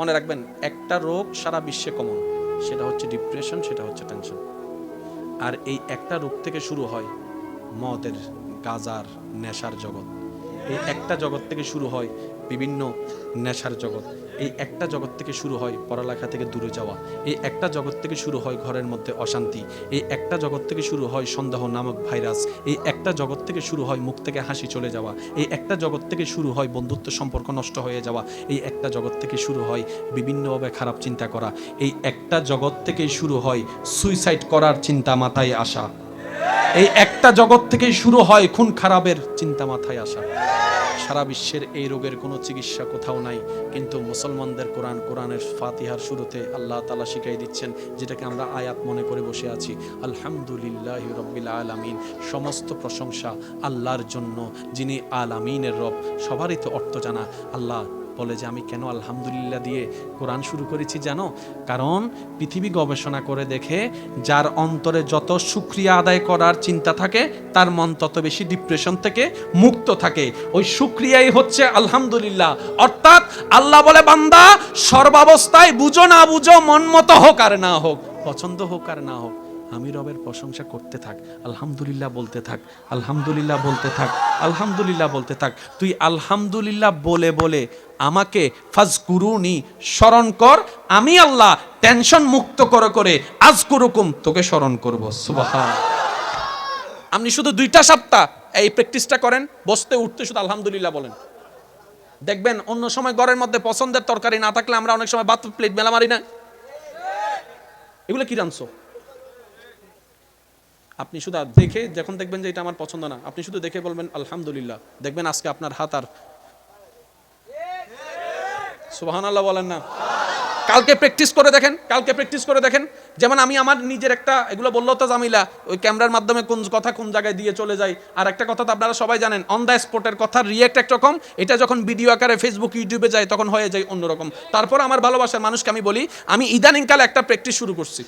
মনে রাখবেন, একটা রোগ সারা বিশ্বে কমন সেটা হচ্ছে ডিপ্রেশন সেটা হচ্ছে টেনশন আর এই একটা রোগ থেকে শুরু হয় মদের, গাজার, নেশার জগৎ। এই একটা জগৎ থেকে শুরু হয় বিভিন্ন নেশার জগৎ। এই একটা জগৎ থেকে শুরু হয় পড়ালেখা থেকে দূরে যাওয়া। এই একটা জগৎ থেকে শুরু হয় ঘরের মধ্যে অশান্তি। এই একটা জগৎ থেকে শুরু হয় সন্দেহ নামক ভাইরাস। এই একটা জগৎ থেকে শুরু হয় মুখ থেকে হাসি চলে যাওয়া। এই একটা জগৎ থেকে শুরু হয় বন্ধুত্ব সম্পর্ক নষ্ট হয়ে যাওয়া। এই একটা জগৎ থেকে শুরু হয় বিভিন্নভাবে খারাপ চিন্তা করা। এই একটা জগৎ থেকেই শুরু হয় সুইসাইড করার চিন্তা মাথায় আসা। এই একটা জগৎ থেকেই শুরু হয় খুন খারাপের চিন্তা মাথায় আসা। সারা বিশ্বের এই রোগের কোনো চিকিৎসা কোথাও নাই, কিন্তু মুসলমানদের কোরআন, কোরআনের ফাতিহার শুরুতে আল্লাহ তালা শিখাই দিচ্ছেন, যেটাকে আমরা আয়াত মনে করে বসে আছি, আলহামদুলিল্লাহ রব্বিল আলামিন। সমস্ত প্রশংসা আল্লাহর জন্য, যিনি আলামিনের রব, সবারই তো অর্থ জানা, আল্লাহ বলে যে আমি কেন আলহামদুলিল্লাহ দিয়ে কোরআন শুরু করেছি জানো? কারণ পৃথিবী গবেষণা করে দেখে যার অন্তরে যত সুক্রিয়া আদায় করার চিন্তা থাকে, তার মন তত বেশি ডিপ্রেশন থেকে মুক্ত থাকে। ওই সুক্রিয়াই হচ্ছে আলহামদুলিল্লাহ। অর্থাৎ আল্লাহ বলে, বান্দা, সর্বাবস্থায় বুঝো না বুঝো, মন মতো হোক আর না হোক, পছন্দ হোক আর না হোক। আমি রবের প্রশংসা করতে থাক, আলহামদুলিল্লাহ বলতে থাক, আলহামদুলিল্লাহ বলতে থাক, আলহামদুলিল্লাহ বলতে থাক। তুই আলহামদুলিল্লাহ বলে বলে আমাকে ফাজ ফাজকুরুনি স্মরণ কর, আমি আল্লাহ টেনশন মুক্ত করে করে আজ কুরুকুম তোকে স্মরণ করব। আপনি শুধু দুইটা সপ্তাহ এই প্র্যাকটিসটা করেন, বসতে, উঠতে শুধু আলহামদুলিল্লাহ বলেন। দেখবেন অন্য সময় ঘরের মধ্যে পছন্দের তরকারি না থাকলে আমরা অনেক সময় বাত প্লেট মেলা মারি না। এগুলো কি রানছো আপনি শুধু দেখে যখন দেখবেন যে এটা আমার পছন্দ না, আপনি শুধু দেখে বলবেন, আলহামদুলিল্লাহ। দেখবেন আজকে আপনার হাত আর সুবাহান আল্লাহ বলেন না। কালকে প্র্যাকটিস করে দেখেন, কালকে প্র্যাকটিস করে দেখেন। যেমন আমি আমার নিজের একটা, এগুলো বলল তো জামিলা, ওই ক্যামেরার মাধ্যমে কোন কথা কোন জায়গায় দিয়ে চলে যায়। আর একটা কথা তো আপনারা সবাই জানেন অন দ্য স্পটের কথা রিয়েক্ট একরকম এটা যখন ভিডিও আকারে ফেসবুক ইউটিউবে যায়, তখন হয়ে যায় অন্যরকম। তারপর আমার ভালোবাসার মানুষকে আমি বলি, আমি ইদানিংকালে একটা প্র্যাকটিস শুরু করছি।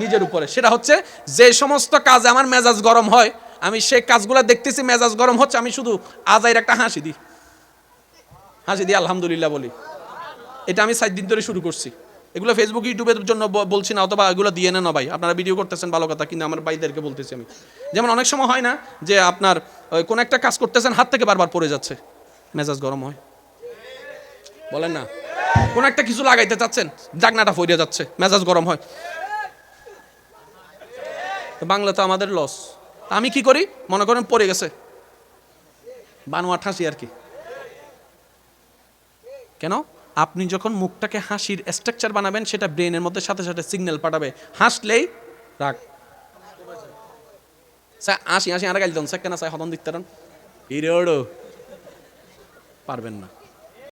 নিজের উপরে। সেটা হচ্ছে, যে সমস্ত কাজে আমার মেজাজ গরম হয়, আমি সেই কাজগুলো দেখতেছি, মেজাজ গরম হচ্ছে, আমি শুধু আজাইর একটা হাসি দিই। হাসি দিই, আলহামদুলিল্লাহ বলি। এটা আমি সাত দিন ধরে শুরু করছি। এগুলো ফেসবুক ইউটিউবের জন্য বলছি না, অথবা এগুলো দিয়ে নেন ভাই। আপনারা ভিডিও করতেছেন, ভালো কথা, কিন্তু আমার ভাইদেরকে বলতেছি আমি। যেমন অনেক সময় হয় না, যে আপনার কোন একটা কাজ করতেছেন, হাত থেকে বারবার পড়ে যাচ্ছে। মেজাজ গরম হয়। বলেন না। কোন একটা কিছু লাগাইতে চাচ্ছেন, জাগনাটা ফরিয়ে যাচ্ছে, মেজাজ গরম হয়। বাংলা তো আমাদের লস আমি কি করি? মনে করেন পড়ে গেছে। বানোয়া ঠাসি আর কি। কেন? আপনি যখন মুখটাকে হাসির স্ট্রাকচার বানাবেন সেটা ব্রেনের মধ্যে সাথে সাথে সিগন্যাল পাঠাবে। হাসলেই রাগ। স্যার আসি আসি আর গাইল দেন। স্যার কেন স্যার হদন দিতে পারবেন না।